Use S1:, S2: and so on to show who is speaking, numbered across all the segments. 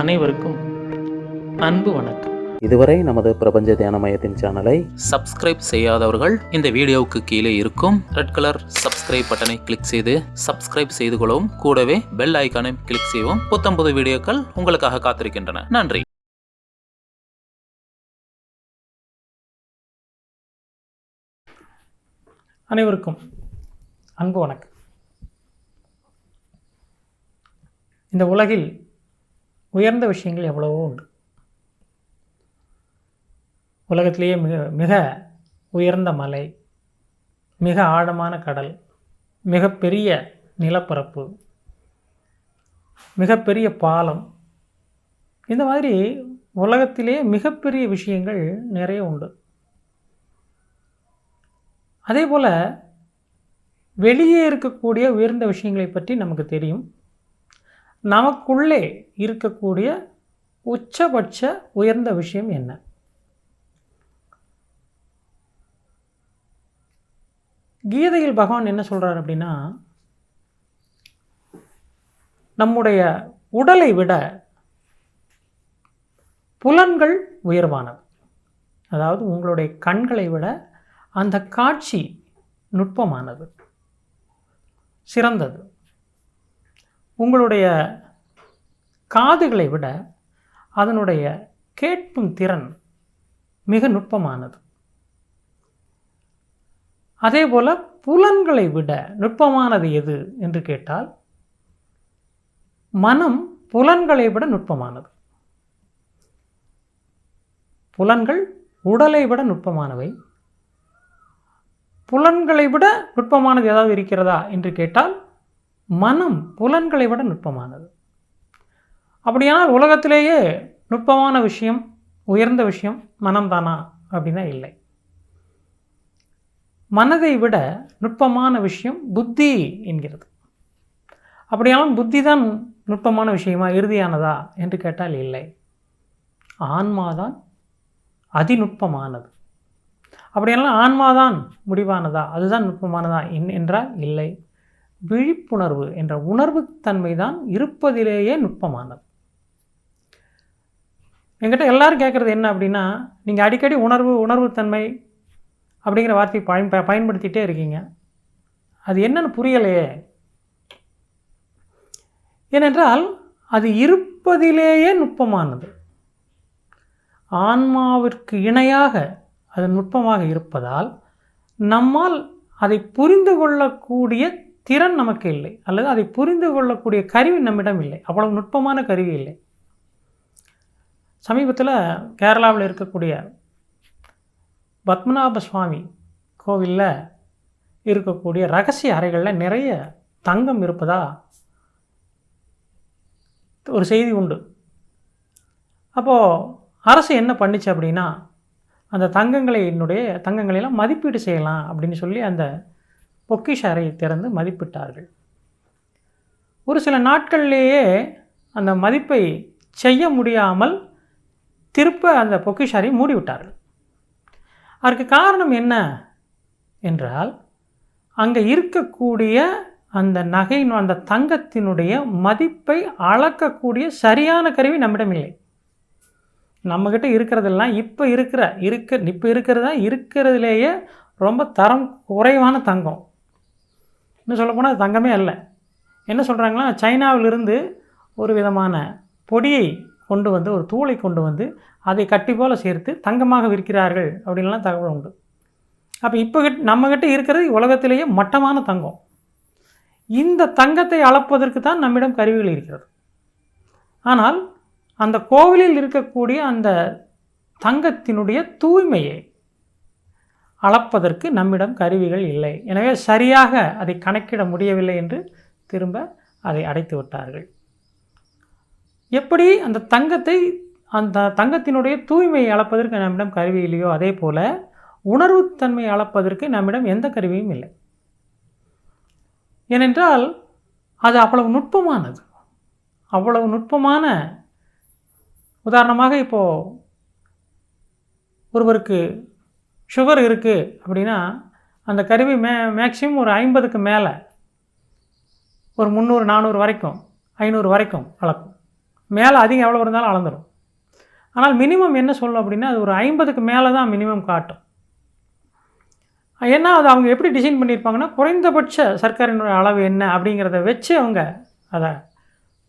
S1: அனைவருக்கும் அன்பு வணக்கம்.
S2: இதுவரை நமது பிரபஞ்ச தியான மையத்தின் சேனலை
S1: சப்ஸ்கிரைப் செய்யாதவர்கள் இந்த வீடியோவுக்கு கீழே இருக்கும் ரெட் கலர் சப்ஸ்கிரைப் பட்டனை கிளிக் செய்து சப்ஸ்கிரைப் செய்து கொள்ளவும். கூடவே பெல் ஐக்கானை கிளிக் செய்யவும். புத்தம்புது வீடியோக்கள் உங்களுக்காக காத்திருக்கின்றன. நன்றி.
S3: அனைவருக்கும் அன்பு வணக்கம். இந்த உலகில் உயர்ந்த விஷயங்கள் எவ்வளவோ உண்டு. உலகத்திலேயே மிக மிக உயர்ந்த மலை மிக ஆழமான கடல் மிகப்பெரிய நிலப்பரப்பு மிகப்பெரிய பாலம் இந்த மாதிரி உலகத்திலே மிகப்பெரிய விஷயங்கள் நிறைய உண்டு. அதே போல் வெளியே இருக்கக்கூடிய உயர்ந்த விஷயங்களை பற்றி நமக்கு தெரியும். நமக்குள்ளே இருக்கக்கூடிய உச்சபட்ச உயர்ந்த விஷயம் என்ன? கீதையில் பகவான் என்ன சொல்கிறார் அப்படின்னா நம்முடைய உடலை விட புலன்கள் உயர்வானது. அதாவது உங்களுடைய கண்களை விட அந்த காட்சி நுட்பமானது சிறந்தது. உங்களுடைய காதுகளை விட அதனுடைய கேட்கும் திறன் மிக நுட்பமானது. அதே போல் புலன்களை விட நுட்பமானது எது என்று கேட்டால் மனம் புலன்களை விட நுட்பமானது. புலன்கள் உடலை விட நுட்பமானவை. புலன்களை விட நுட்பமானது ஏதாவது இருக்கிறதா என்று கேட்டால் மனம் புலன்களை விட நுட்பமானது. அப்படியானால் உலகத்திலேயே நுட்பமான விஷயம் உயர்ந்த விஷயம் மனம்தானா அப்படின்னா இல்லை. மனதை விட நுட்பமான விஷயம் புத்தி என்கிறது. அப்படியானால் புத்தி தான் நுட்பமான விஷயமா இறுதியானதா என்று கேட்டால் இல்லை. ஆன்மாதான் அதிநுட்பமானது. அப்படியெல்லாம் ஆன்மாதான் முடிவானதா அதுதான் நுட்பமானதா என்- என்றால் இல்லை. விழிப்புணர்வு என்ற உணர்வுத்தன்மை தான் இருப்பதிலேயே நுட்பமானது. என்கிட்ட எல்லாரும் கேட்குறது என்ன அப்படின்னா நீங்கள் அடிக்கடி உணர்வு உணர்வுத்தன்மை அப்படிங்கிற வார்த்தையை பயன் பயன்படுத்திகிட்டே இருக்கீங்க. அது என்னன்னு புரியலையே. ஏனென்றால் அது இருப்பதிலேயே நுட்பமானது. ஆன்மாவிற்கு இணையாக அது நுட்பமாக இருப்பதால் நம்மால் அதை புரிந்து கொள்ளக்கூடிய திறன் நமக்கு இல்லை. அல்லது அதை புரிந்து கொள்ளக்கூடிய கருவி நம்மிடம் இல்லை. அவ்வளவு நுட்பமான கருவி இல்லை. சமீபத்தில் கேரளாவில் இருக்கக்கூடிய பத்மநாப சுவாமி கோவிலில் இருக்கக்கூடிய ரகசிய அறைகளில் நிறைய தங்கம் இருப்பதா ஒரு செய்தி உண்டு. அப்போது அரசு என்ன பண்ணிச்சு அப்படின்னா அந்த தங்கங்களை என்னுடைய தங்கங்களெல்லாம் மதிப்பீடு செய்யலாம் அப்படின்னு சொல்லி அந்த பொக்கிஷ அறையை திறந்து மதிப்பிட்டார்கள். ஒரு சில நாட்கள்லேயே அந்த மதிப்பை செய்ய முடியாமல் திருப்ப அந்த பொக்கிஷ அறையை மூடிவிட்டார்கள். அதற்கு காரணம் என்ன என்றால் அங்கே இருக்கக்கூடிய அந்த நகையின் அந்த தங்கத்தினுடைய மதிப்பை அளக்கக்கூடிய சரியான கருவி நம்மிடம் இல்லை. நம்மக்கிட்ட இருக்கிறதெல்லாம் இப்போ இருக்கிற இருக்க இப்போ இருக்கிறதா இருக்கிறதுலேயே ரொம்ப தரம் குறைவான தங்கம். இன்னும் சொல்லப்போனால் அது தங்கமே அல்ல. என்ன சொல்கிறாங்களா சைனாவிலிருந்து ஒரு விதமான பொடியை கொண்டு வந்து ஒரு தூளை கொண்டு வந்து அதை கட்டி போல் சேர்த்து தங்கமாக விற்கிறார்கள் அப்படின்லாம் தகவல் உண்டு. அப்போ இப்போ கிட்ட நம்மக்கிட்ட இருக்கிறது உலகத்திலேயே மட்டமான தங்கம். இந்த தங்கத்தை அளப்பதற்கு தான் நம்மிடம் கருவிகள் இருக்கிறது. ஆனால் அந்த கோவிலில் இருக்கக்கூடிய அந்த தங்கத்தினுடைய தூய்மையை அளப்பதற்கு நம்மிடம் கருவிகள் இல்லை. எனவே சரியாக அதை கணக்கிட முடியவில்லை என்று திரும்ப அதை அடைத்து விட்டார்கள். எப்படி அந்த தங்கத்தை அந்த தங்கத்தினுடைய தூய்மையை அளப்பதற்கு நம்மிடம் கருவி இல்லையோ அதே போல் உணர்வுத்தன்மை அளப்பதற்கு நம்மிடம் எந்த கருவியும் இல்லை. ஏனென்றால் அது அவ்வளவு நுட்பமானது. அவ்வளவு நுட்பமான உதாரணமாக இப்போது ஒருவருக்கு சுகர் இருக்குது அப்படின்னா அந்த கருவி மே மேக்ஸிமம் ஒரு ஐம்பதுக்கு மேலே ஒரு முந்நூறு நானூறு வரைக்கும் ஐநூறு வரைக்கும் அளக்கும் மேலே அதிகம் எவ்வளோ இருந்தாலும் அளந்துடும் ஆனால் மினிமம் என்ன சொல்லும் அப்படின்னா அது ஒரு ஐம்பதுக்கு மேலே தான் மினிமம் காட்டும். ஏன்னா அது அவங்க எப்படி டிசைன் பண்ணியிருப்பாங்கன்னா குறைந்தபட்ச சர்க்கரையினுடைய அளவு என்ன அப்படிங்கிறத வச்சு அவங்க அதை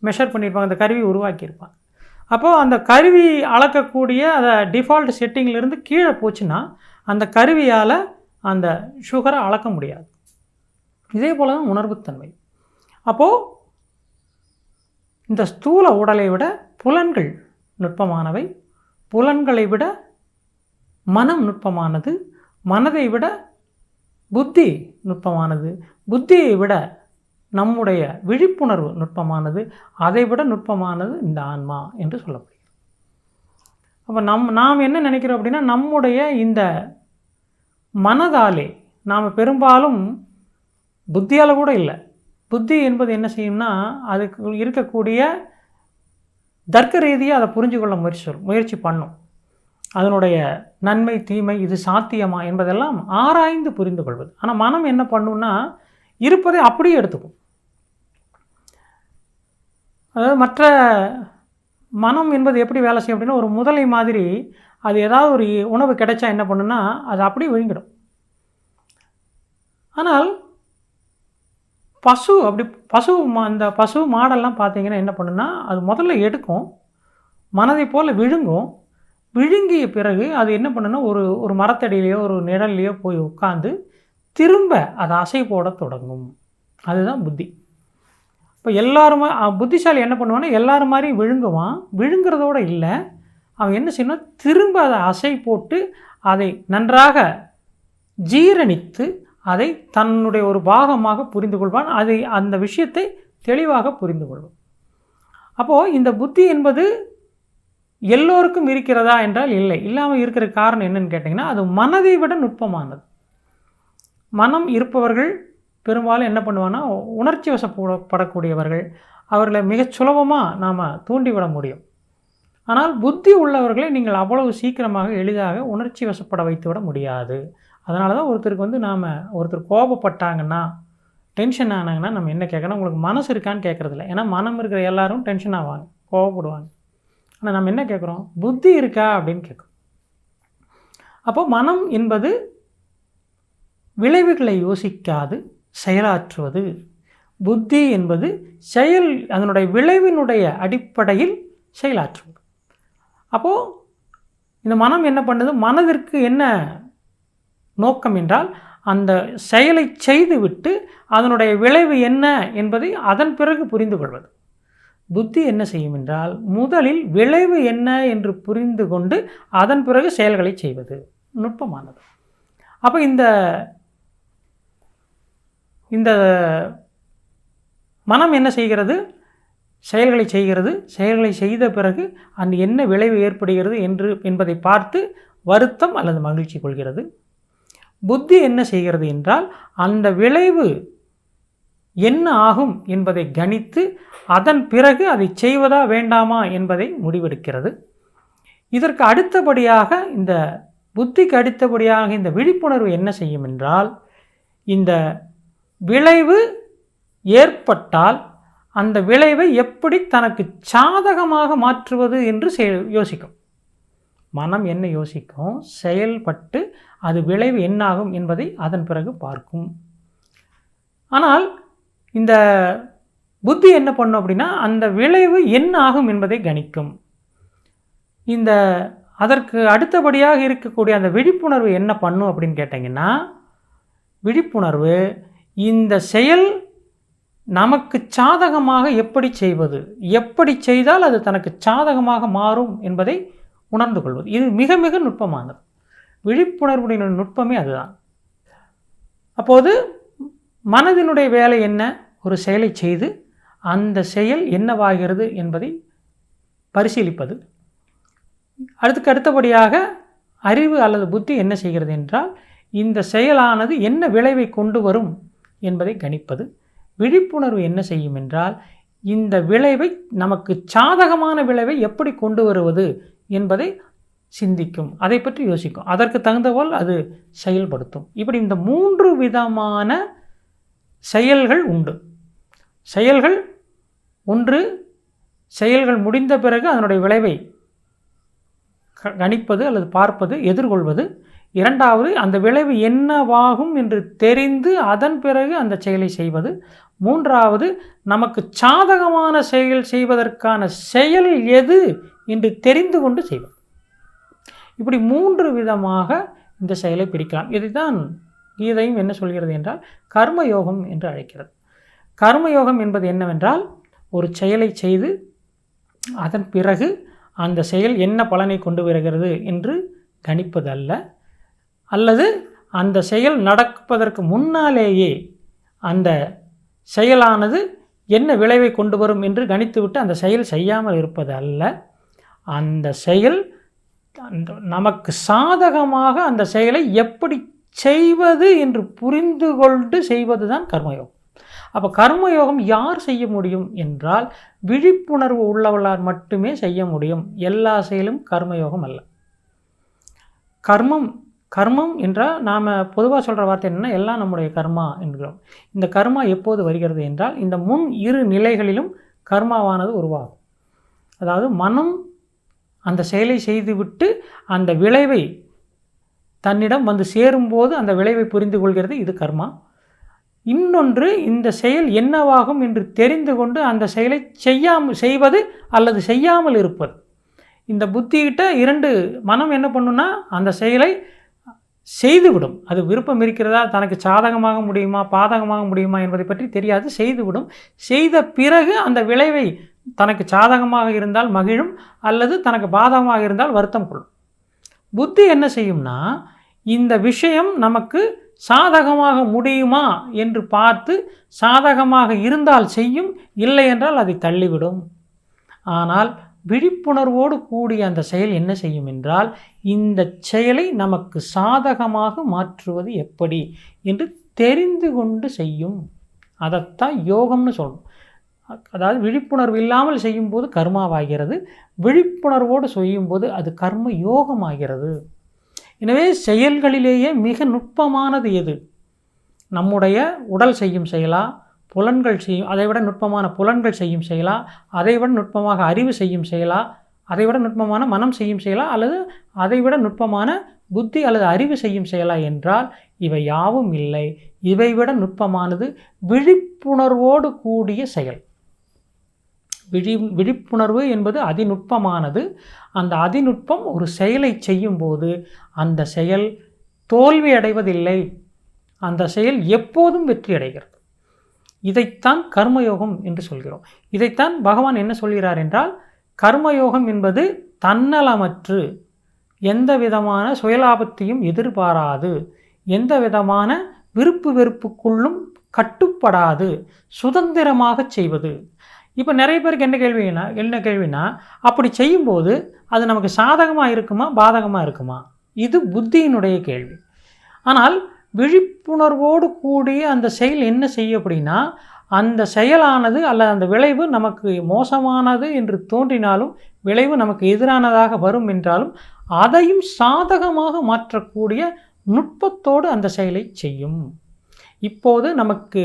S3: மெஷர் பண்ணியிருப்பாங்க அந்த கருவி உருவாக்கியிருப்பாங்க. அப்போது அந்த கருவி அளக்கக்கூடிய அதை டிஃபால்ட் செட்டிங்கிலேருந்து கீழே போச்சுன்னா அந்த கருவியால் அந்த சுகரை அளக்க முடியாது. இதே போல் தான் உணர்வுத்தன்மை. அப்போது இந்த ஸ்தூல உடலை விட புலன்கள் நுட்பமானவை. புலன்களை விட மனம் நுட்பமானது. மனதை விட புத்தி நுட்பமானது. புத்தியை விட நம்முடைய விழிப்புணர்வு நுட்பமானது. அதை விட நுட்பமானது இந்த ஆன்மா என்று சொல்லப்படுகிறது அப்போ நம் நாம் என்ன நினைக்கிறோம் அப்படின்னா நம்முடைய இந்த மனதாலே நாம் பெரும்பாலும் புத்தியால் கூட இல்லை. புத்தி என்பது என்ன செய்யும்னா அதுக்கு இருக்கக்கூடிய தர்க்க ரீதியாக அதை புரிஞ்சு கொள்ள முயற்சி முயற்சி பண்ணும். அதனுடைய நன்மை தீமை இது சாத்தியமா என்பதெல்லாம் ஆராய்ந்து புரிந்து கொள்வது. ஆனால் மனம் என்ன பண்ணுன்னா இருப்பதை அப்படியே எடுத்துக்கும். அதாவது மற்ற மனம் என்பது எப்படி வேலை செய்யும் அப்படின்னா ஒரு முதலை மாதிரி அது ஏதாவது ஒரு உணவு கிடைச்சா என்ன பண்ணுன்னா அது அப்படியே விழுங்கிடும். ஆனால் பசு அப்படி பசு மா- அந்த பசு மாடெல்லாம் பார்த்தீங்கன்னா என்ன பண்ணுன்னா அது முதல்ல எடுக்கும் மனதை போல் விழுங்கும். விழுங்கிய பிறகு அது என்ன பண்ணுன்னா ஒரு ஒரு மரத்தடியிலையோ ஒரு நிழல்லையோ போய் உட்காந்து திரும்ப அதை அசை போட தொடங்கும். அதுதான் புத்தி. இப்போ எல்லாருமே புத்திசாலி என்ன பண்ணுவான்னா எல்லாரும் மாதிரி விழுங்குவான். விழுங்குறதோட இல்லை. அவன் என்ன செய்யணும்? திரும்ப அதை அசை போட்டு அதை நன்றாக ஜீரணித்து அதை தன்னுடைய ஒரு பாகமாக புரிந்து கொள்வான். அதை அந்த விஷயத்தை தெளிவாக புரிந்து கொள்வான். அப்போது இந்த புத்தி என்பது எல்லோருக்கும் இருக்கிறதா என்றால் இல்லை. இல்லாமல் இருக்கிற காரணம் என்னன்னு கேட்டிங்கன்னா அது மனதை விட நுட்பமானது. மனம் இருப்பவர்கள் பெரும்பாலும் என்ன பண்ணுவான்னா உணர்ச்சி வசப்படக்கூடியவர்கள் அவர்களை மிகச் சுலபமாக நாம் தூண்டிவிட முடியும். ஆனால் புத்தி உள்ளவர்களை நீங்கள் அவ்வளவு சீக்கிரமாக எளிதாக உணர்ச்சி வசப்பட வைத்து விட முடியாது. அதனால தான் ஒருத்தருக்கு வந்து நாம் ஒருத்தர் கோபப்பட்டாங்கன்னா டென்ஷன் ஆனாங்கன்னா நம்ம என்ன கேட்கணும்? உங்களுக்கு மனசு இருக்கான்னு கேட்குறதில்ல. ஏன்னா மனம் இருக்கிற எல்லாரும் டென்ஷன் ஆவாங்க கோவப்படுவாங்க. ஆனால் நம்ம என்ன கேட்குறோம்? புத்தி இருக்கா அப்படின்னு கேட்குறோம். அப்போ மனம் என்பது விளைவுகளை யோசிக்காது செயலாற்றுவது. புத்தி என்பது செயல் அதனுடைய விளைவினுடைய அடிப்படையில் செயலாற்றுவது. அப்போது இந்த மனம் என்ன பண்ணுது? மனதிற்கு என்ன நோக்கம் என்றால் அந்த செயலை செய்துவிட்டு அதனுடைய விளைவு என்ன என்பதை அதன் பிறகு புரிந்து கொள்வது. புத்தி என்ன செய்யும் என்றால் முதலில் விளைவு என்ன என்று புரிந்து கொண்டு அதன் பிறகு செயல்களை செய்வது. நுட்பமானது. அப்போ இந்த இந்த மனம் என்ன செய்கிறது? செயல்களை செய்கிறது. செயல்களை செய்த பிறகு அந்த என்ன விளைவு ஏற்படுகிறது என்று என்பதை பார்த்து வருத்தம் அல்லது மகிழ்ச்சி கொள்கிறது. புத்தி என்ன செய்கிறது என்றால் அந்த விளைவு என்ன ஆகும் என்பதை கணித்து அதன் பிறகு அதை செய்வதா வேண்டாமா என்பதை முடிவெடுக்கிறது. இதற்கு அடுத்தபடியாக இந்த புத்திக்கு அடுத்தபடியாக இந்த விழிப்புணர்வு என்ன செய்யும் என்றால் இந்த விளைவு ஏற்பட்டால் அந்த விளைவை எப்படி தனக்கு சாதகமாக மாற்றுவது என்று செய- யோசிக்கும். மனம் என்ன யோசிக்கும்? செயல்பட்டு அது விளைவு என்னாகும் என்பதை அதன் பிறகு பார்க்கும். ஆனால் இந்த புத்தி என்ன பண்ணும் அப்படின்னா அந்த விளைவு என்ன ஆகும் என்பதை கணிக்கும். இந்த அதற்கு அடுத்தபடியாக இருக்கக்கூடிய அந்த விழிப்புணர்வு என்ன பண்ணும் அப்படின்னு கேட்டிங்கன்னா விழிப்புணர்வு இந்த செயல் நமக்கு சாதகமாக எப்படி செய்வது? எப்படி செய்தால் அது தனக்கு சாதகமாக மாறும் என்பதை உணர்ந்து கொள்வது. இது மிக மிக நுட்பமானது. விழிப்புணர்வுடைய நுட்பமே அதுதான். அப்போது மனதினுடைய வேலை என்ன? ஒரு செயலை செய்து அந்த செயல் என்னவாகிறது என்பதை பரிசீலிப்பது. அடுத்துக்கு அடுத்தபடியாக அறிவு அல்லது புத்தி என்ன செய்கிறது என்றால் இந்த செயலானது என்ன விளைவை கொண்டு வரும் என்பதை கணிப்பது விழிப்புணர்வு என்ன செய்யும் என்றால் இந்த விளைவை நமக்கு சாதகமான விளைவை எப்படி கொண்டு வருவது என்பதை சிந்திக்கும். அதை பற்றி யோசிக்கும். அதற்கு தகுந்தபோல் அது செயல்படுத்தும். இப்படி இந்த மூன்று விதமான செயல்கள் உண்டு. செயல்கள் ஒன்று செயல்கள் முடிந்த பிறகு அதனுடைய விளைவை க- கணிப்பது அல்லது பார்ப்பது எதிர்கொள்வது இரண்டாவது அந்த விளைவு என்னவாகும் என்று தெரிந்து அதன் பிறகு அந்த செயலை செய்வது. மூன்றாவது நமக்கு சாதகமான செயல் செய்வதற்கான செயல் எது என்று தெரிந்து கொண்டு செய்வது. இப்படி மூன்று விதமாக இந்த செயலை பிரிக்கலாம். இதுதான் கீதையும் என்ன சொல்கிறது என்றால் கர்மயோகம் என்று அழைக்கிறது. கர்மயோகம் என்பது என்னவென்றால் ஒரு செயலை செய்து அதன் பிறகு அந்த செயல் என்ன பலனை கொண்டு வருகிறது என்று கணிப்பது அல்ல அல்லது அந்த செயல் நடப்பதற்கு முன்னாலேயே அந்த செயலானது என்ன விளைவை கொண்டு வரும் என்று கணித்துவிட்டு அந்த செயல் செய்யாமல் இருப்பது அல்ல. அந்த செயல் அந்த நமக்கு சாதகமாக அந்த செயலை எப்படி செய்வது என்று புரிந்து கொண்டு செய்வது தான் கர்மயோகம். அப்போ கர்மயோகம் யார் செய்ய முடியும் என்றால் விழிப்புணர்வு உள்ளவர்களால் மட்டுமே செய்ய முடியும். எல்லா செயலும் கர்மயோகம் அல்ல. கர்மம் கர்மம் என்றால் நாம் பொதுவாக சொல்கிற வார்த்தை என்னென்னா எல்லாம் நம்முடைய கர்மா என்கிறோம். இந்த கர்மா எப்போது வருகிறது என்றால் இந்த முன் இரு நிலைகளிலும் கர்மாவானது உருவாகும். அதாவது மனம் அந்த செயலை செய்துவிட்டு அந்த விளைவை தன்னிடம் வந்து சேரும்போது அந்த விளைவை புரிந்து கொள்கிறது இது கர்மா. இன்னொன்று இந்த செயல் என்னவாகும் என்று தெரிந்து கொண்டு அந்த செயலை செய்யாமல் செய்வது அல்லது செய்யாமல் இருப்பது. இந்த புத்திகிட்ட இரண்டு மனம் என்ன பண்ணுன்னா அந்த செயலை செய்துவிடும். அது விருப்பம் இருக்கிறதா தனக்கு சாதகமாக முடியுமா பாதகமாக முடியுமா என்பதை பற்றி தெரியாது செய்துவிடும். செய்த பிறகு அந்த விளைவை தனக்கு சாதகமாக இருந்தால் மகிழும் அல்லது தனக்கு பாதகமாக இருந்தால் வருத்தம் கொள்ளும். புத்தி என்ன செய்யும்னா இந்த விஷயம் நமக்கு சாதகமாக முடியுமா என்று பார்த்து சாதகமாக இருந்தால் செய்யும் இல்லை என்றால் அதை தள்ளிவிடும். ஆனால் விழிப்புணர்வோடு கூடிய அந்த செயல் என்ன செய்யும் என்றால் இந்த செயலை நமக்கு சாதகமாக மாற்றுவது எப்படி என்று தெரிந்து கொண்டு செய்யும். அதைத்தான் யோகம்னு சொல்லணும் அதாவது விழிப்புணர்வு இல்லாமல் செய்யும்போது கர்மாவாகிறது. விழிப்புணர்வோடு செய்யும்போது அது கர்ம யோகமாகிறது. எனவே செயல்களிலேயே மிக நுட்பமானது எது? நம்முடைய உடல் செய்யும் செயலா? புலன்கள் செய்யும் அதை விட நுட்பமான புலன்கள் செய்யும் செயலா? அதை விட நுட்பமாக அறிவு செய்யும் செயலா? அதை விட நுட்பமான மனம் செய்யும் செயலா? அல்லது அதை விட நுட்பமான புத்தி அல்லது அறிவு செய்யும் செயலா என்றால் இவை யாவும் இல்லை. இவை விட நுட்பமானது விழிப்புணர்வோடு கூடிய செயல். விழி விழிப்புணர்வு என்பது அதிநுட்பமானது. அந்த அதிநுட்பம் ஒரு செயலை செய்யும்போது அந்த செயல் தோல்வி அடைவதில்லை அந்த செயல் எப்போதும் வெற்றி அடைகிறது இதைத்தான் கர்மயோகம் என்று சொல்கிறோம். இதைத்தான் பகவான் என்ன சொல்கிறார் என்றால் கர்மயோகம் என்பது தன்னலமற்று எந்த விதமான சுயலாபத்தையும் எதிர்பாராது எந்த விதமான விருப்பு வெறுப்புக்குள்ளும் கட்டுப்படாது சுதந்திரமாக செய்வது. இப்போ நிறைய பேருக்கு என்ன கேள்வினா என்ன கேள்வினா அப்படி செய்யும்போது அது நமக்கு சாதகமாக இருக்குமா பாதகமாக இருக்குமா? இது புத்தியினுடைய கேள்வி. ஆனால் விழிப்புணர்வோடு கூடிய அந்த செயல் என்ன செய்யும் அப்படின்னா அந்த செயலானது அல்லது அந்த விளைவு நமக்கு மோசமானது என்று தோன்றினாலும் விளைவு நமக்கு எதிரானதாக வரும் என்றாலும் அதையும் சாதகமாக மாற்றக்கூடிய நுட்பத்தோடு அந்த செயலை செய்யும். இப்போது நமக்கு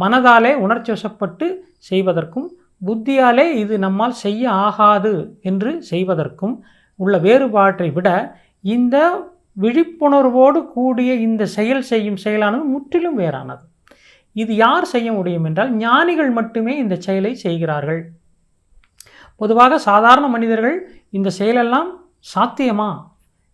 S3: மனதாலே உணர்ச்சி வசப்பட்டு செய்வதற்கும் புத்தியாலே இது நம்மால் செய்ய ஆகாது என்று செய்வதற்கும் உள்ள வேறுபாட்டை விட இந்த விழிப்புணர்வோடு கூடிய இந்த செயல் செய்யும் செயலானது முற்றிலும் வேறானது. இது யார் செய்ய முடியும் என்றால் ஞானிகள் மட்டுமே இந்த செயலை செய்கிறார்கள். பொதுவாக சாதாரண மனிதர்கள் இந்த செயலெல்லாம் சாத்தியமா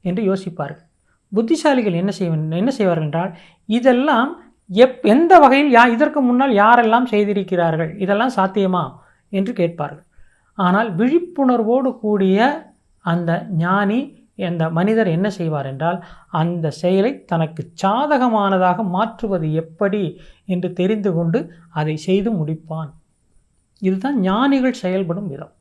S3: என்று யோசிப்பார்கள். புத்திசாலிகள் என்ன செய்வ என்ன செய்வார்கள் என்றால் இதெல்லாம் எப் எந்த வகையில் யா இதற்கு முன்னால் யாரெல்லாம் செய்திருக்கிறார்கள் இதெல்லாம் சாத்தியமா என்று கேட்பார்கள். ஆனால் விழிப்புணர்வோடு கூடிய அந்த ஞானி அந்த மனிதர் என்ன செய்வார் என்றால் அந்த செயலை தனக்கு சாதகமானதாக மாற்றுவது எப்படி என்று தெரிந்து கொண்டு அதை செய்து முடிப்பான். இதுதான் ஞானிகள் செயல்படும் விதம்.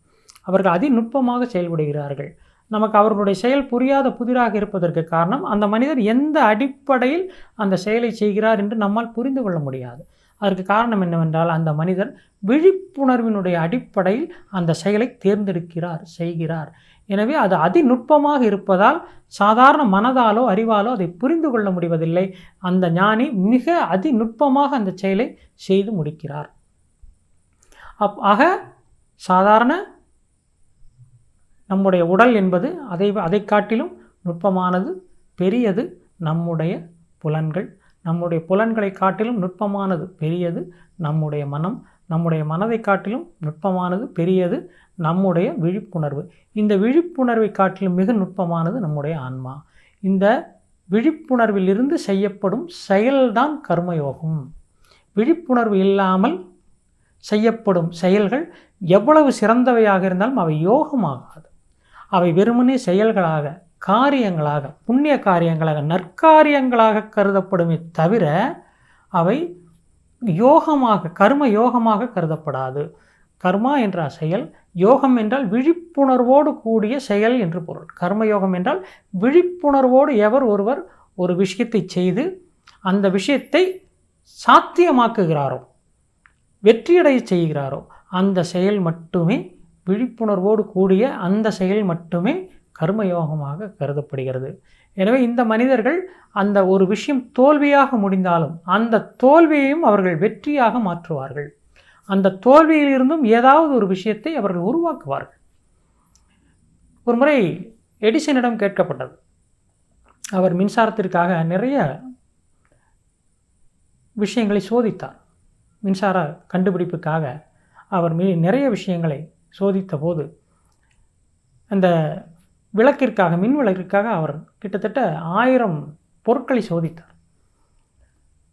S3: அவர்கள் அதிநுட்பமாக செயல்படுகிறார்கள். நமக்கு அவர்களுடைய செயல் புரியாத புதிராக இருப்பதற்கு காரணம் அந்த மனிதர் எந்த அடிப்படையில் அந்த செயலை செய்கிறார் என்று நம்மால் புரிந்து கொள்ள முடியாது. அதற்கு காரணம் என்னவென்றால் அந்த மனிதர் விழிப்புணர்வினுடைய அடிப்படையில் அந்த செயலை தேர்ந்தெடுக்கிறார் செய்கிறார். எனவே அது அதிநுட்பமாக இருப்பதால் சாதாரண மனதாலோ அறிவாலோ அதை புரிந்து கொள்ள முடிவதில்லை. அந்த ஞானி மிக அதிநுட்பமாக அந்த செயலை செய்து முடிக்கிறார். அப் ஆக சாதாரண நம்முடைய உடல் என்பது அதை அதை காட்டிலும் நுட்பமானது பெரியது நம்முடைய புலன்கள். நம்முடைய புலன்களை காட்டிலும் நுட்பமானது பெரியது நம்முடைய மனம். நம்முடைய மனதை காட்டிலும் நுட்பமானது பெரியது நம்முடைய விழிப்புணர்வு. இந்த விழிப்புணர்வை காட்டிலும் மிக நுட்பமானது நம்முடைய ஆன்மா. இந்த விழிப்புணர்விலிருந்து செய்யப்படும் செயல்தான் கர்மயோகம். விழிப்புணர்வு இல்லாமல் செய்யப்படும் செயல்கள் எவ்வளவு சிறந்தவையாக இருந்தாலும் அவை யோகமாகாது. அவை வெறுமனே செயல்களாக காரியங்களாக புண்ணிய காரியங்களாக நற்காரியங்களாக கருதப்படுமே தவிர அவை யோகமாக கர்ம யோகமாக கருதப்படாது. கர்மா என்ற செயல் யோகம் என்றால் விழிப்புணர்வோடு கூடிய செயல் என்று பொருள். கர்மயோகம் என்றால் விழிப்புணர்வோடு எவர் ஒருவர் ஒரு விஷயத்தை செய்து அந்த விஷயத்தை சாத்தியமாக்குகிறாரோ வெற்றியடைய செய்கிறாரோ அந்த செயல் மட்டுமே விழிப்புணர்வோடு கூடிய அந்த செயல் மட்டுமே கர்மயோகமாக கருதப்படுகிறது. எனவே இந்த மனிதர்கள் அந்த ஒரு விஷயம் தோல்வியாக முடிந்தாலும் அந்த தோல்வியையும் அவர்கள் வெற்றியாக மாற்றுவார்கள். அந்த தோல்வியிலிருந்தும் ஏதாவது ஒரு விஷயத்தை அவர்கள் உருவாக்குவார்கள். ஒரு முறை எடிசனிடம் கேட்கப்பட்டது. அவர் மின்சாரத்திற்காக நிறைய விஷயங்களை சோதித்தார். மின்சார கண்டுபிடிப்புக்காக அவர் மீ நிறைய விஷயங்களை சோதித்த போது அந்த விளக்கிற்காக மின் விளக்கிற்காக அவர் கிட்டத்தட்ட ஆயிரம் பொருட்களை சோதித்தார்.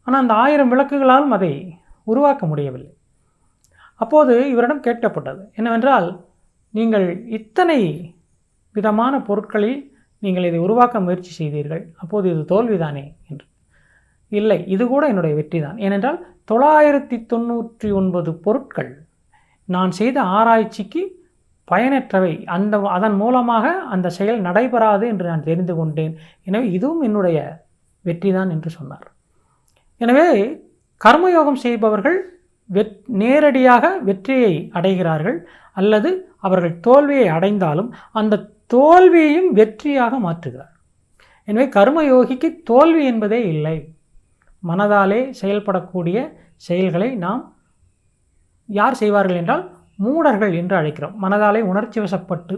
S3: ஆனால் அந்த ஆயிரம் விளக்குகளாலும் அதை உருவாக்க முடியவில்லை. அப்போது இவரிடம் கேட்கப்பட்டது என்னவென்றால் நீங்கள் இத்தனை விதமான பொருட்களில் நீங்கள் இதை உருவாக்க முயற்சி செய்தீர்கள் அப்போது இது தோல்விதானே என்று. இல்லை இது கூட என்னுடைய வெற்றி தான் ஏனென்றால் தொள்ளாயிரத்தி தொண்ணூற்றி ஒன்பது பொருட்கள் நான் செய்த ஆராய்ச்சிக்கு பயனற்றவை. அந்த அதன் மூலமாக அந்த செயல் நடைபெறாது என்று நான் தெரிந்து கொண்டேன். எனவே இதுவும் என்னுடைய வெற்றி தான் என்று சொன்னார். எனவே கர்மயோகம் செய்பவர்கள் வெற் நேரடியாக வெற்றியை அடைகிறார்கள் அல்லது அவர்கள் தோல்வியை அடைந்தாலும் அந்த தோல்வியையும் வெற்றியாக மாற்றுகிறார். எனவே கர்மயோகிக்கு தோல்வி என்பதே இல்லை. மனதாலே செயல்படக்கூடிய செயல்களை நாம் யார் செய்வார்கள் என்றால் மூடர்கள் என்று அழைக்கிறோம். மனதாலே உணர்ச்சி வசப்பட்டு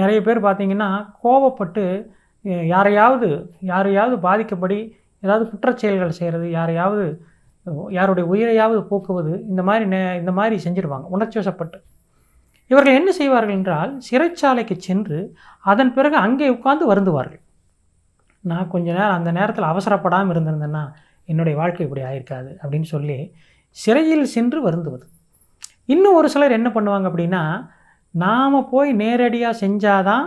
S3: நிறைய பேர் பார்த்திங்கன்னா கோபப்பட்டு யாரையாவது யாரையாவது பாதிக்கப்படி ஏதாவது குற்றச்செயல்கள் செய்கிறது யாரையாவது யாருடைய உயிரையாவது போக்குவது இந்த மாதிரி நே இந்த மாதிரி செஞ்சிருவாங்க உணர்ச்சி வசப்பட்டு. இவர்கள் என்ன செய்வார்கள் என்றால் சிறைச்சாலைக்கு சென்று அதன் பிறகு அங்கே உட்கார்ந்து வருந்துவார்கள். நான் கொஞ்ச நேரம் அந்த நேரத்தில் அவசரப்படாமல் இருந்திருந்தேன்னா என்னுடைய வாழ்க்கை இப்படி ஆயிருக்காது அப்படின்னு சொல்லி சிறையில் சென்று வருந்துவது. இன்னும் ஒரு சிலர் என்ன பண்ணுவாங்க அப்படின்னா நாம் போய் நேரடியாக செஞ்சாதான்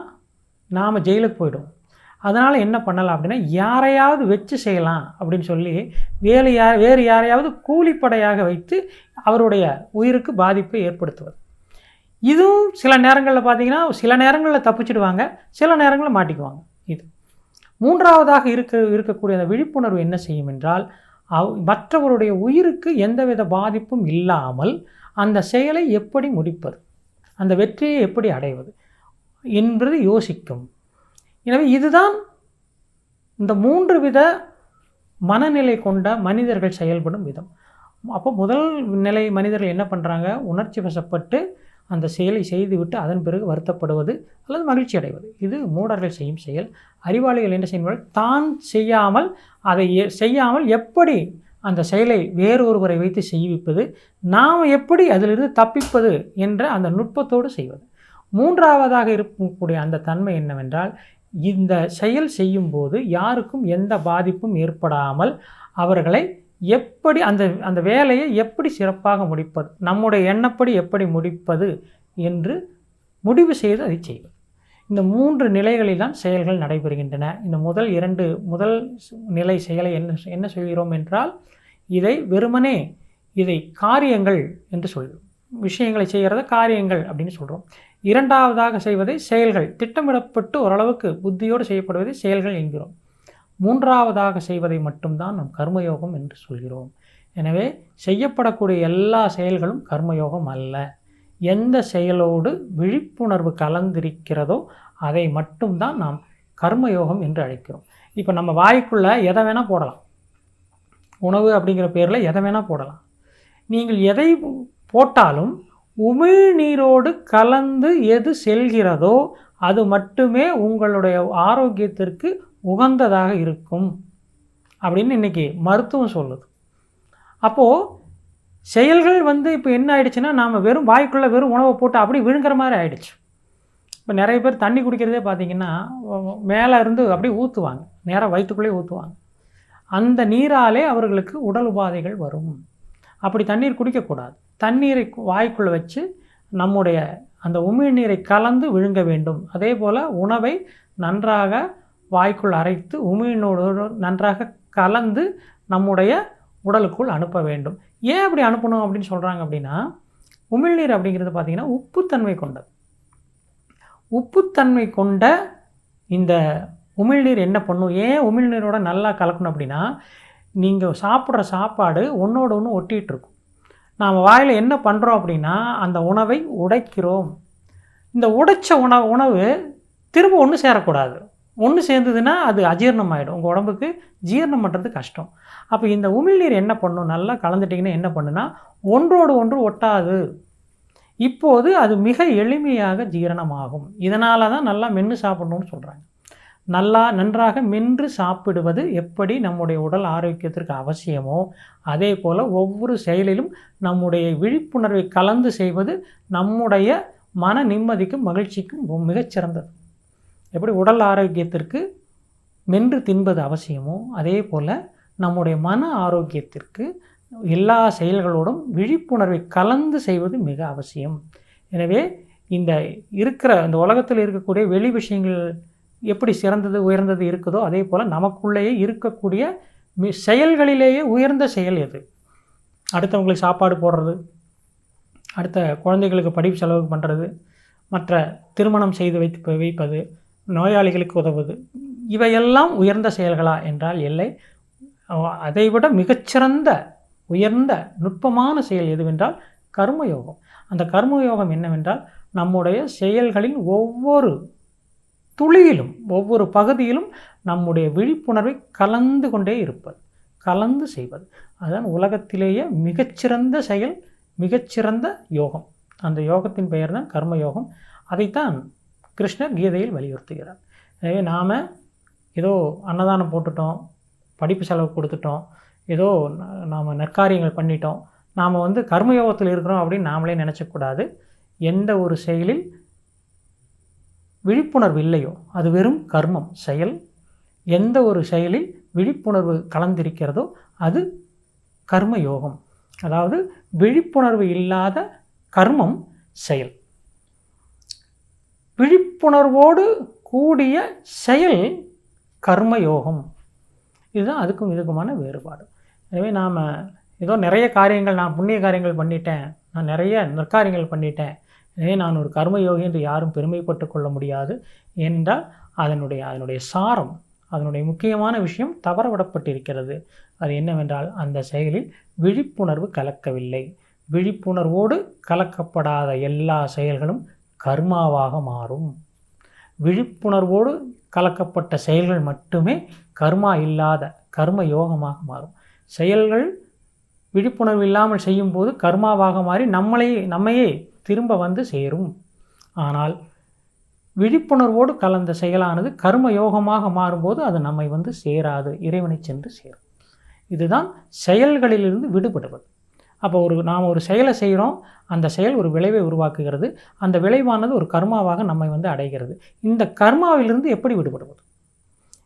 S3: நாம் ஜெயிலுக்கு போயிடுவோம். அதனால் என்ன பண்ணலாம் அப்படின்னா யாரையாவது வச்சு செய்யலாம் அப்படின்னு சொல்லி வேறு யார் வேறு யாரையாவது கூலிப்படையாக வைத்து அவருடைய உயிருக்கு பாதிப்பை ஏற்படுத்துவது. இதுவும் சில நேரங்களில் பார்த்தீங்கன்னா சில நேரங்களில் தப்பிச்சிடுவாங்க சில நேரங்களில் மாட்டிக்குவாங்க. இது. மூன்றாவதாக இருக்க இருக்கக்கூடிய அந்த விழிப்புணர்வு என்ன செய்யும் என்றால் அவ் மற்றவருடைய உயிருக்கு எந்தவித பாதிப்பும் இல்லாமல் அந்த செயலை எப்படி முடிப்பது? அந்த வெற்றியை எப்படி அடைவது? என்பது யோசிக்கும். எனவே இதுதான் இந்த மூன்று வித மனநிலை கொண்ட மனிதர்கள் செயல்படும் விதம். அப்போ முதல் நிலை மனிதர்கள் என்ன பண்ணுறாங்க உணர்ச்சி வசப்பட்டு அந்த செயலை செய்துவிட்டு அதன் பிறகு வருத்தப்படுவது அல்லது மகிழ்ச்சி அடைவது. இது மூடர்கள் செய்யும் செயல். அறிவாளிகள் என்ன செய்வார்கள்? தான் செய்யாமல் அதை செய்யாமல் எப்படி அந்த செயலை வேறு ஒருவரை வைத்து செய்விப்பது நாம் எப்படி அதிலிருந்து தப்பிப்பது என்ற அந்த நுட்பத்தோடு செய்வது. மூன்றாவதாக இருக்கக்கூடிய அந்த தன்மை என்னவென்றால் இந்த செயல் செய்யும்போது யாருக்கும் எந்த பாதிப்பும் ஏற்படாமல் அவர்களை எப்படி அந்த அந்த வேலையை எப்படி சிறப்பாக முடிப்பது நம்முடைய எண்ணப்படி எப்படி முடிப்பது என்று முடிவு செய்து அதை செய்வது. இந்த மூன்று நிலைகளில் தான் செயல்கள் நடைபெறுகின்றன. இந்த முதல் இரண்டு முதல் நிலை செயலை என்ன என்ன சொல்கிறோம் என்றால் இதை வெறுமனே இதை காரியங்கள் என்று சொல்கிறோம். விஷயங்களை செய்கிறத காரியங்கள் அப்படின்னு சொல்கிறோம். இரண்டாவதாக செய்வதை செயல்கள். திட்டமிடப்பட்டு ஓரளவுக்கு புத்தியோடு செய்யப்படுவதை செயல்கள் என்கிறோம். மூன்றாவதாக செய்வதை மட்டும்தான் நாம் கர்மயோகம் என்று சொல்கிறோம். எனவே செய்யப்படக்கூடிய எல்லா செயல்களும் கர்மயோகம் அல்ல. எந்த செயலோடு விழிப்புணர்வு கலந்திருக்கிறதோ அதை மட்டும்தான் நாம் கர்மயோகம் என்று அழைக்கிறோம். இப்போ நம்ம வாய்க்குள்ளே எதை வேணால் போடலாம். உணவு அப்படிங்கிற பேரில் எதை வேணால் போடலாம். நீங்கள் எதை போட்டாலும் உமிழ்நீரோடு கலந்து எது செல்கிறதோ அது மட்டுமே உங்களுடைய ஆரோக்கியத்திற்கு உகந்ததாக இருக்கும் அப்படின்னு இன்றைக்கி மருத்துவம் சொல்லுது. அப்போது செயல்கள் வந்து இப்போ என்ன ஆயிடுச்சுன்னா நாம் வெறும் வாய்க்குள்ளே வெறும் உணவை போட்டு அப்படி விழுங்குற மாதிரி ஆயிடுச்சு. இப்போ நிறைய பேர் தண்ணி குடிக்கிறதே பார்த்தீங்கன்னா மேலே இருந்து அப்படியே ஊற்றுவாங்க நேராக வயிற்றுக்குள்ளே ஊற்றுவாங்க அந்த நீராலே அவர்களுக்கு உடல் உபாதைகள் வரும். அப்படி தண்ணீர் குடிக்கக்கூடாது. தண்ணீரை வாய்க்குள்ளே வச்சு நம்முடைய அந்த உமிழ்நீரை கலந்து விழுங்க வேண்டும். அதே போல் உணவை நன்றாக வாய்க்குள் அரைத்து உமிழ்நீரோடு நன்றாக கலந்து நம்முடைய உடலுக்குள் அனுப்ப வேண்டும். ஏன் அப்படி அனுப்பணும் அப்படின்னு சொல்கிறாங்க அப்படின்னா உமிழ்நீர் அப்படிங்கிறது பார்த்திங்கன்னா உப்புத்தன்மை கொண்டது உப்புத்தன்மை கொண்ட இந்த உமிழ்நீர் என்ன பண்ணும்? ஏன் உமிழ்நீரோட நல்லா கலக்கணும் அப்படின்னா நீங்கள் சாப்பிட்ற சாப்பாடு ஒன்றோட ஒன்று ஒட்டிகிட்டு இருக்கும். நாம் வாயில் என்ன பண்ணுறோம் அப்படின்னா அந்த உணவை உடைக்கிறோம். இந்த உடைச்ச உணவு உணவு திரும்ப ஒன்று சேரக்கூடாது. ஒன்று சேர்ந்ததுன்னா அது அஜீரணம் ஆகிடும் உங்கள் உடம்புக்கு ஜீரணம் பண்ணுறது கஷ்டம். அப்போ இந்த உமிழ்நீர் என்ன பண்ணும்? நல்லா கலந்துட்டிங்கன்னா என்ன பண்ணுன்னா ஒன்றோடு ஒன்று ஒட்டாது. இப்போது அது மிக எளிமையாக ஜீரணமாகும். இதனால தான் நல்லா மென்று சாப்பிடணும்னு சொல்கிறாங்க நல்லா நன்றாக மென்று சாப்பிடுவது எப்படி நம்முடைய உடல் ஆரோக்கியத்திற்கு அவசியமோ அதே போல் ஒவ்வொரு செயலிலும் நம்முடைய விழிப்புணர்வை கலந்து செய்வது நம்முடைய மன நிம்மதிக்கும் மகிழ்ச்சிக்கும் மிகச்சிறந்தது. எப்படி உடல் ஆரோக்கியத்திற்கு மென்று தின்பது அவசியமோ அதே போல் நம்முடைய மன ஆரோக்கியத்திற்கு எல்லா செயல்களோடும் விழிப்புணர்வை கலந்து செய்வது மிக அவசியம். எனவே இந்த இருக்கிற இந்த உலகத்தில் இருக்கக்கூடிய வெளி விஷயங்கள் எப்படி சிறந்தது உயர்ந்தது இருக்குதோ அதே போல் நமக்குள்ளேயே இருக்கக்கூடிய மி- செயல்களிலேயே உயர்ந்த செயல் எது? அடுத்தவங்களுக்கு சாப்பாடு போடுறது அடுத்த குழந்தைகளுக்கு படிப்பு செலவு பண்ணுறது மற்ற திருமணம் செய்து வைத்து வைப்பது நோயாளிகளுக்கு உதவுவது இவையெல்லாம் உயர்ந்த செயல்களா என்றால் இல்லை. அதைவிட மிகச்சிறந்த உயர்ந்த நுட்பமான செயல் எதுவென்றால் கர்மயோகம். அந்த கர்மயோகம் என்னவென்றால் நம்முடைய செயல்களின் ஒவ்வொரு துளியிலும் ஒவ்வொரு பகுதியிலும் நம்முடைய விழிப்புணர்வை கலந்து கொண்டே இருப்பது கலந்து செய்வது. அதுதான் உலகத்திலேயே மிகச்சிறந்த செயல் மிகச்சிறந்த யோகம். அந்த யோகத்தின் பெயர் தான் கர்மயோகம். அதைத்தான் கிருஷ்ணர் கீதையில் வலியுறுத்துகிறார். எனவே நாம் ஏதோ அன்னதானம் போட்டுட்டோம் படிப்பு செலவு கொடுத்துட்டோம் ஏதோ நாம் நற்காரியங்கள் பண்ணிட்டோம் நாம் வந்து கர்மயோகத்தில் இருக்கிறோம் அப்படின்னு நாமளே நினச்சக்கூடாது. எந்த ஒரு செயலில் விழிப்புணர்வு இல்லையோ அது வெறும் கர்மம் செயல். எந்த ஒரு செயலில் விழிப்புணர்வு கலந்திருக்கிறதோ அது கர்ம யோகம் அதாவது விழிப்புணர்வு இல்லாத கர்மம் செயல். விழிப்புணர்வோடு கூடிய செயல் கர்ம யோகம் இதுதான் அதுக்கும் இதுக்குமான வேறுபாடு. எனவே நாம் ஏதோ நிறைய காரியங்கள் நான் புண்ணிய காரியங்கள் பண்ணிட்டேன் நான் நிறைய நற்காரியங்கள் பண்ணிட்டேன் எனவே நான் ஒரு கர்மயோகி என்று யாரும் பெருமைப்பட்டு கொள்ள முடியாது என்றால் அதனுடைய அதனுடைய சாரம் அதனுடைய முக்கியமான விஷயம் தவறவிடப்பட்டிருக்கிறது. அது என்னவென்றால் அந்த செயலில் விழிப்புணர்வு கலக்கவில்லை. விழிப்புணர்வோடு கலக்கப்படாத எல்லா செயல்களும் கர்மாவாக மாறும். விழிப்புணர்வோடு கலக்கப்பட்ட செயல்கள் மட்டுமே கர்மா இல்லாத கர்ம யோகமாக மாறும். செயல்கள் விழிப்புணர்வு இல்லாமல் செய்யும்போது கர்மாவாக மாறி நம்மளே நம்மையே திரும்ப வந்து சேரும். ஆனால் விழிப்புணர்வோடு கலந்த செயலானது கர்ம யோகமாக மாறும்போது அது நம்மை வந்து சேராது இறைவனை சென்று சேரும். இதுதான் செயல்களிலிருந்து விடுபடுவது. அப்போ ஒரு நாம் ஒரு செயலை செய்கிறோம் அந்த செயல் ஒரு விளைவை உருவாக்குகிறது. அந்த விளைவானது ஒரு கர்மாவாக நம்மை வந்து அடைகிறது. இந்த கர்மாவிலிருந்து எப்படி விடுபடுவது?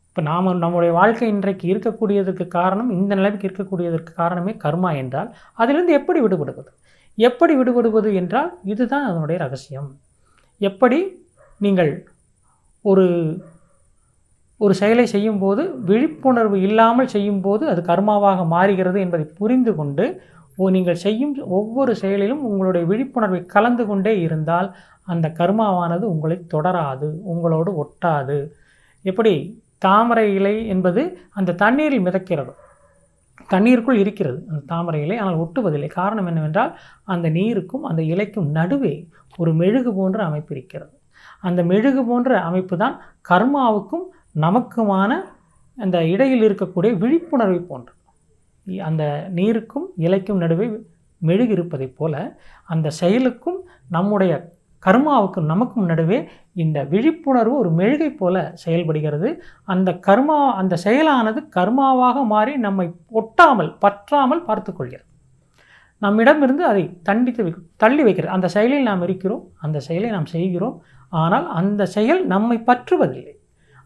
S3: இப்போ நாம் நம்முடைய வாழ்க்கை இன்றைக்கு இருக்கக்கூடியதற்கு காரணம் இந்த நிலைமைக்கு இருக்கக்கூடியதற்கு காரணமே கர்மா என்றால் அதிலிருந்து எப்படி விடுபடுவது? எப்படி விடுபடுவது என்றால் இதுதான் அதனுடைய ரகசியம். எப்படி நீங்கள் ஒரு ஒரு செயலை செய்யும்போது விழிப்புணர்வு இல்லாமல் செய்யும்போது அது கர்மாவாக மாறுகிறது என்பதை புரிந்து கொண்டு நீங்கள் செய்யும் ஒவ்வொரு செயலிலும் உங்களுடைய விழிப்புணர்வை கலந்து கொண்டே இருந்தால் அந்த கர்மாவானது உங்களை தொடராது உங்களோடு ஒட்டாது. எப்படி? தாமரை இலை என்பது அந்த தண்ணீரில் மிதக்கிறது. தண்ணீருக்குள் இருக்கிறது அந்த தாமரை இலை ஆனால் ஒட்டுவதில்லை. காரணம் என்னவென்றால் அந்த நீருக்கும் அந்த இலைக்கும் நடுவே ஒரு மெழுகு போன்ற அமைப்பு இருக்கிறது. அந்த மெழுகு போன்ற அமைப்பு தான் கர்மாவுக்கும் நமக்குமான அந்த இடையில் இருக்கக்கூடிய விழிப்புணர்வை போன்றது. அந்த நீருக்கும் இலைக்கும் நடுவே மெழுகு இருப்பதைப் போல அந்த செயலுக்கும் நம்முடைய கர்மாவுக்கும் நமக்கும் நடுவே இந்த விழிப்புணர்வு ஒரு மெழுகை போல செயல்படுகிறது. அந்த கர்மா அந்த செயலானது கர்மாவாக மாறி நம்மை ஒட்டாமல் பற்றாமல் பார்த்துக்கொள்கிறது நம்மிடமிருந்து அதை தண்டித்து தள்ளி வைக்கிறது. அந்த செயலில் நாம் இருக்கிறோம் அந்த செயலை நாம் செய்கிறோம். ஆனால் அந்த செயல் நம்மை பற்றுவதில்லை.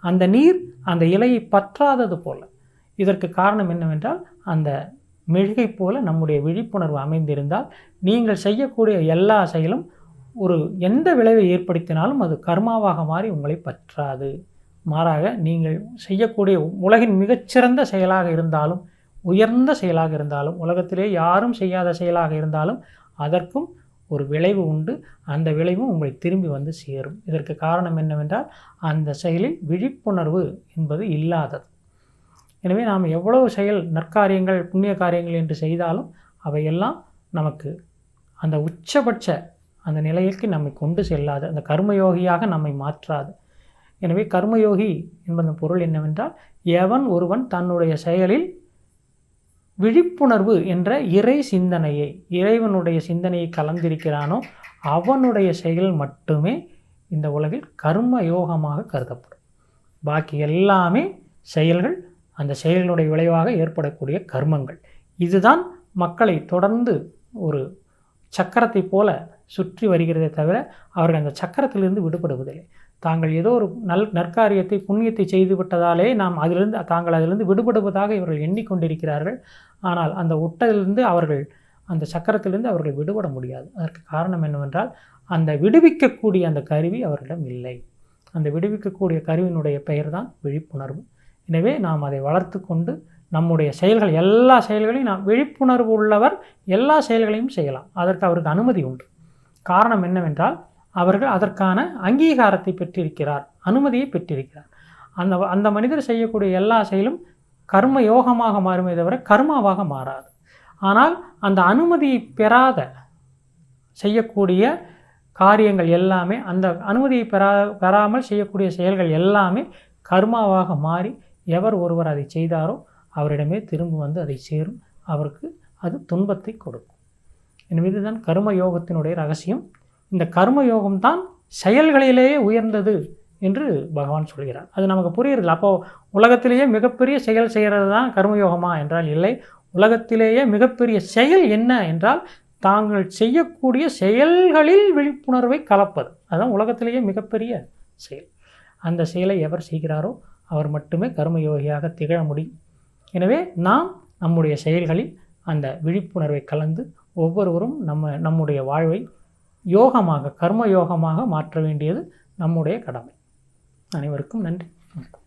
S3: அந்த நீர் அந்த இலையை பற்றாதது போல. இதற்கு காரணம் என்னவென்றால் அந்த மெழுகை போல நம்முடைய விழிப்புணர்வு அமைந்திருந்தால் நீங்கள் செய்யக்கூடிய எல்லா செயலும் ஒரு எந்த விளைவை ஏற்படுத்தினாலும் அது கர்மாவாக மாறி உங்களை பற்றாது. மாறாக நீங்கள் செய்யக்கூடிய உலகின் மிகச்சிறந்த செயலாக இருந்தாலும் உயர்ந்த செயலாக இருந்தாலும் உலகத்திலே யாரும் செய்யாத செயலாக இருந்தாலும் அதற்கும் ஒரு விளைவு உண்டு. அந்த விளைவும் உங்களை திரும்பி வந்து சேரும். இதற்கு காரணம் என்னவென்றால் அந்த செயலில் விழிப்புணர்வு என்பது இல்லாதது. எனவே நாம் எவ்வளவு செயல் நற்காரியங்கள் புண்ணிய காரியங்கள் என்று செய்தாலும் அவையெல்லாம் நமக்கு அந்த உச்சபட்ச அந்த நிலைக்கு நம்மை கொண்டு செல்லாது. அந்த கர்மயோகியாக நம்மை மாற்றாது. எனவே கர்மயோகி என்பதன் பொருள் என்னவென்றால் எவன் ஒருவன் தன்னுடைய செயலில் விழிப்புணர்வு என்ற இறை சிந்தனையை இறைவனுடைய சிந்தனையை கலந்திருக்கிறானோ அவனுடைய செயல் மட்டுமே இந்த உலகில் கர்ம யோகமாக கருதப்படும். பாக்கி எல்லாமே செயல்கள் அந்த செயலினுடைய விளைவாக ஏற்படக்கூடிய கர்மங்கள். இதுதான் மக்களை தொடர்ந்து ஒரு சக்கரத்தை போல சுற்றி வருகிறதே தவிர அவர்கள் அந்த சக்கரத்திலிருந்து விடுபடுவதில்லை. தாங்கள் ஏதோ ஒரு நல் நற்காரியத்தை புண்ணியத்தை செய்து விட்டதாலே நாம் அதிலிருந்து தாங்கள் அதிலிருந்து விடுபடுவதாக இவர்கள் எண்ணிக்கொண்டிருக்கிறார்கள். ஆனால் அந்த ஒட்டதிலிருந்து அவர்கள் அந்த சக்கரத்திலிருந்து அவர்கள் விடுபட முடியாது. அதற்கு காரணம் என்னவென்றால் அந்த விடுவிக்கக்கூடிய அந்த கருவி அவர்களிடம் இல்லை. அந்த விடுவிக்கக்கூடிய கருவியினுடைய பெயர் தான் விழிப்புணர்வு. எனவே நாம் அதை வளர்த்து கொண்டு நம்முடைய செயல்கள் எல்லா செயல்களையும் நாம் விழிப்புணர்வு உள்ளவர் எல்லா செயல்களையும் செய்யலாம். அதற்கு அவருக்கு அனுமதி உண்டு. காரணம் என்னவென்றால் அவர்கள் அதற்கான அங்கீகாரத்தை பெற்றிருக்கிறார் அனுமதியை பெற்றிருக்கிறார். அந்த அந்த மனிதர் செய்யக்கூடிய எல்லா செயலும் கர்ம யோகமாக மாறுமே தவிர கர்மாவாக மாறாது. ஆனால் அந்த அனுமதியை பெறாத செய்யக்கூடிய காரியங்கள் எல்லாமே அந்த அனுமதியை பெறா பெறாமல் செய்யக்கூடிய செயல்கள் எல்லாமே கர்மாவாக மாறி எவர் ஒருவர் அதை செய்தாரோ அவரிடமே திரும்ப வந்து அதை சேரும். அவருக்கு அது துன்பத்தை கொடுக்கும். எனவே இதுதான் கர்ம யோகத்தினுடைய ரகசியம். இந்த கர்ம யோகம் தான் செயல்களிலேயே உயர்ந்தது என்று பகவான் சொல்கிறார். அது நமக்கு புரியுறதில்ல அப்போது உலகத்திலேயே மிகப்பெரிய செயல் செய்கிறது தான் கர்மயோகமா என்றால் இல்லை. உலகத்திலேயே மிகப்பெரிய செயல் என்ன என்றால் தாங்கள் செய்யக்கூடிய செயல்களில் விழிப்புணர்வை கலப்பது. அதுதான் உலகத்திலேயே மிகப்பெரிய செயல். அந்த செயலை எவர் செய்கிறாரோ அவர் மட்டுமே கர்மயோகியாக திகழ முடியும். எனவே நாம் நம்முடைய செயல்களில் அந்த விழிப்புணர்வை கலந்து ஒவ்வொருவரும் நம்ம நம்முடைய வாழ்வை யோகமாக கர்ம யோகமாக மாற்ற வேண்டியது நம்முடைய கடமை. அனைவருக்கும் நன்றி. வணக்கம்.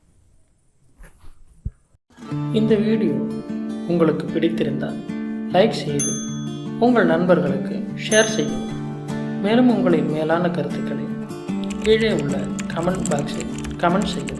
S3: இந்த வீடியோ உங்களுக்கு பிடித்திருந்தால் லைக் செய்து உங்கள் நண்பர்களுக்கு ஷேர் செய்யும் மேலும் உங்களின் மேலான கருத்துக்களை கீழே உள்ள கமெண்ட் பாக்ஸில் கமெண்ட் செய்யும்